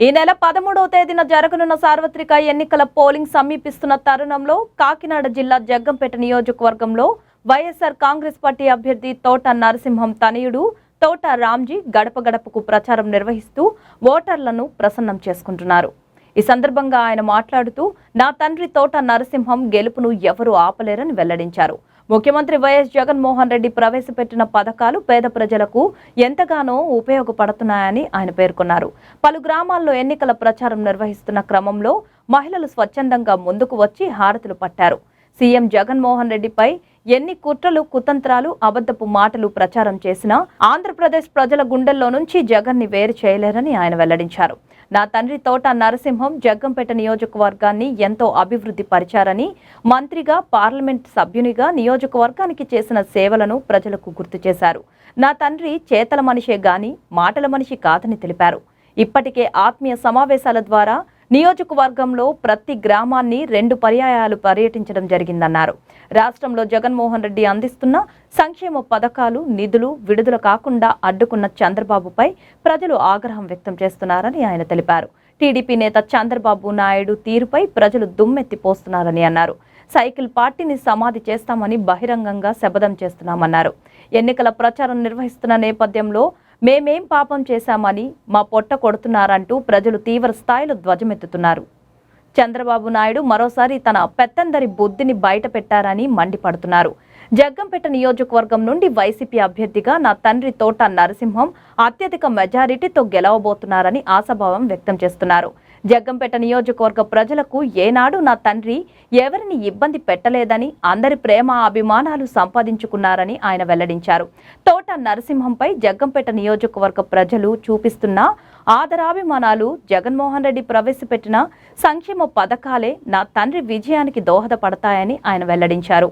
ఈ నెల పదమూడవ తేదీన జరగనున్న సార్వత్రిక ఎన్నికల పోలింగ్ సమీపిస్తున్న తరుణంలో కాకినాడ జిల్లా జగ్గంపేట నియోజకవర్గంలో వైఎస్ఆర్ కాంగ్రెస్ పార్టీ అభ్యర్థి తోట నరసింహం తనయుడు తోట రామ్జీ గడప గడపకు ప్రచారం నిర్వహిస్తూ ఓటర్లను ప్రసన్నం చేసుకుంటున్నారు. ఈ సందర్భంగా ఆయన మాట్లాడుతూ నా తండ్రి తోట నరసింహం గెలుపును ఎవరూ ఆపలేరని వెల్లడించారు. ముఖ్యమంత్రి వైఎస్ జగన్మోహన్ రెడ్డి ప్రవేశపెట్టిన పథకాలు పేద ప్రజలకు ఎంతగానో ఉపయోగపడుతున్నాయని ఆయన పేర్కొన్నారు. పలు గ్రామాల్లో ఎన్నికల ప్రచారం నిర్వహిస్తున్న క్రమంలో మహిళలు స్వచ్ఛందంగా ముందుకు వచ్చి హారతులు పట్టారు. సీఎం జగన్మోహన్ రెడ్డిపై ఎన్ని కుట్రలు కుతంత్రాలు అబద్ధపు మాటలు ప్రచారం చేసినా ఆంధ్రప్రదేశ్ ప్రజల గుండెల్లో నుంచి జగన్ని వేరు చేయలేరని ఆయన వెల్లడించారు. నా తండ్రి తోట నరసింహం జగ్గంపేట నియోజకవర్గాన్ని ఎంతో అభివృద్ధి పరిచారని మంత్రిగా పార్లమెంట్ సభ్యునిగా నియోజకవర్గానికి చేసిన సేవలను ప్రజలకు గుర్తు చేశారు. నా తండ్రి చేతల మనిషే గాని మాటల మనిషి కాదని తెలిపారు. ఇప్పటికే ఆత్మీయ సమావేశాల ద్వారా నియోజకవర్గంలో ప్రతి గ్రామాన్ని రెండు పర్యాయాలు పర్యటించడం జరిగిందన్నారు. రాష్ట్రంలో జగన్మోహన్ రెడ్డి అందిస్తున్న సంక్షేమ పథకాలు నిధులు విడుదల కాకుండా అడ్డుకున్న చంద్రబాబుపై ప్రజలు ఆగ్రహం వ్యక్తం చేస్తున్నారని ఆయన తెలిపారు. టీడీపీ నేత చంద్రబాబు నాయుడు తీరుపై ప్రజలు దుమ్మెత్తి పోస్తున్నారని అన్నారు. సైకిల్ పార్టీని సమాధి చేస్తామని బహిరంగంగా శపథం చేస్తున్నామన్నారు. ఎన్నికల ప్రచారం నిర్వహిస్తున్న నేపథ్యంలో మేమేం పాపం చేశామని మా పొట్ట కొడుతున్నారంటూ ప్రజలు తీవ్ర స్థాయిలో ధ్వజమెత్తుతున్నారు. చంద్రబాబు నాయుడు మరోసారి తన పెత్తందరి బుద్ధిని బయట పెట్టారని మండిపడుతున్నారు. జగ్గంపేట నియోజకవర్గం నుండి వైసీపీ అభ్యర్థిగా నా తండ్రి తోట నరసింహం అత్యధిక మెజారిటీతో గెలవబోతున్నారని ఆశాభావం వ్యక్తం చేస్తున్నారు. జగ్గంపేట నియోజకవర్గ ప్రజలకు ఏనాడు నా తండ్రి ఎవరిని ఇబ్బంది పెట్టలేదని అందరి ప్రేమ అభిమానాలు సంపాదించుకున్నారని ఆయన వెల్లడించారు. తోట నరసింహంపై జగ్గంపేట నియోజకవర్గ ప్రజలు చూపిస్తున్న ఆదరాభిమానాలు జగన్మోహన్ రెడ్డి ప్రవేశపెట్టిన సంక్షేమ పథకాలే నా తండ్రి విజయానికి దోహదపడతాయని ఆయన వెల్లడించారు.